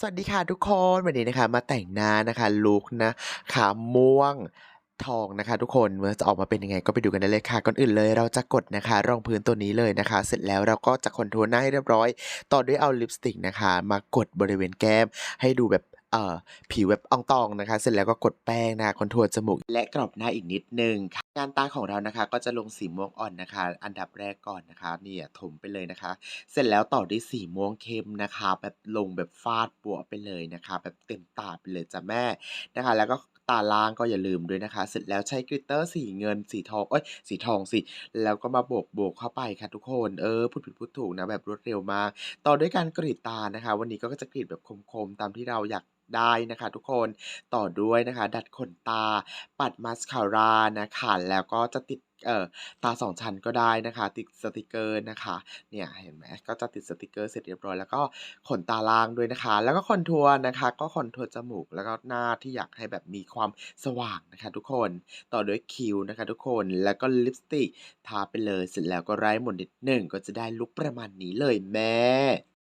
สวัสดีค่ะทุกคนวันนี้นะคะ มาแต่งหน้านะคะลุกนะขาม่วงทองนะคะ ทุกคนเมื่อจะออกมาเป็นยังไงก็ไปดูกันได้เลยค่ะก่อนอื่นเลยเราจะกดนะคะ รองพื้นตัวนี้เลยนะคะ เสร็จแล้วเราก็จะคอนทัวร์หน้าให้เรียบร้อย ต่อด้วยเอาลิปสติกนะคะ มากดบริเวณแก้มให้ดูแบบ เอ่อผิวแบบอ่องตองนะคะ เสร็จแล้วก็กดแป้งนะคอนทัวร์จมูก และกรอบหน้าอีกนิดนึงค่ะงานตาของเรานะคะ ก็จะลงสีม่วงอ่อนนะคะ อันดับแรกก่อนนะคะเนี่ยถมไปเลยนะคะ เสร็จแล้วต่อด้วยสีม่วงเข้มนะคะ แบบลงแบบฟาดปัวไปเลยนะคะ แบบเต็มตาไปเลยจ้ะแม่นะคะ แล้วก็ตาล่างก็อย่าลืมด้วยนะคะ เสร็จแล้วใช้กลิตเตอร์สีเงินสีทอง เอ้ย สีทองสิ แล้วก็มาโบกโบกเข้าไปค่ะทุกคน เออ พูดผิดพูดถูกนะแบบรวดเร็วมาก ต่อด้วยการกรีดตานะคะ วันนี้ก็จะกรีดแบบคมๆ ตามที่เราอยาก ได้นะคะทุกคนต่อด้วยนะคะ ดัดขนตา ปัดมาสคาร่านะคะแล้วก็จะติดเอ่อตาสองชั้นก็ได้นะคะ ติดสติกเกอร์นะคะเนี่ยเห็นไหมก็จะติดสติกเกอร์เสร็จเรียบร้อยแล้วก็ขนตาล่างด้วยนะคะ แล้วก็คอนทัวร์นะคะ ก็คอนทัวร์จมูกแล้วก็หน้าที่อยากให้แบบมีความสว่างนะคะ ทุกคนต่อด้วยคิ้วนะคะ ทุกคนแล้วก็ลิปสติกทาไปเลยเสร็จแล้วก็ไร้หมดนิดหนึ่งก็จะได้ลุคประมาณนี้เลยแม่